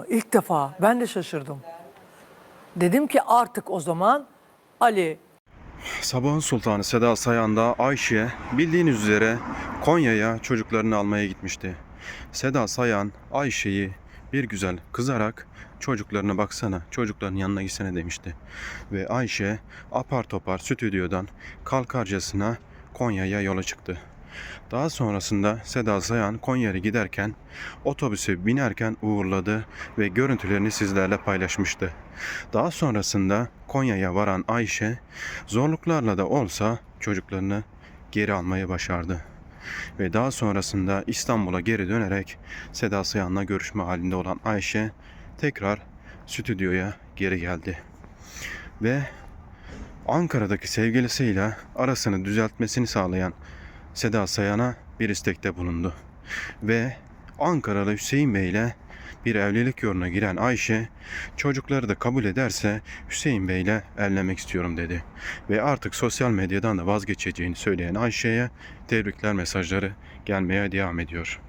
mı? İlk defa. Ben de şaşırdım. Dedim ki artık o zaman Ali Sabahın Sultanı Seda Sayan da Ayşe bildiğiniz üzere Konya'ya çocuklarını almaya gitmişti. Seda Sayan Ayşe'yi bir güzel kızarak çocuklarına baksana çocukların yanına gitsene demişti. Ve Ayşe apar topar stüdyodan kalkarcasına Konya'ya yola çıktı. Daha sonrasında Seda Sayan Konya'ya giderken otobüse binerken uğurladı ve görüntülerini sizlerle paylaşmıştı. Daha sonrasında Konya'ya varan Ayşe zorluklarla da olsa çocuklarını geri almayı başardı. Ve daha sonrasında İstanbul'a geri dönerek Seda Sayan'la görüşme halinde olan Ayşe tekrar stüdyoya geri geldi. Ve Ankara'daki sevgilisiyle arasını düzeltmesini sağlayan Seda Sayan'a bir istekte bulundu. Ve Ankaralı Hüseyin Bey ile bir evlilik yoluna giren Ayşe çocukları da kabul ederse Hüseyin Bey ile evlenmek istiyorum dedi. Ve artık sosyal medyadan da vazgeçeceğini söyleyen Ayşe'ye tebrikler mesajları gelmeye devam ediyor.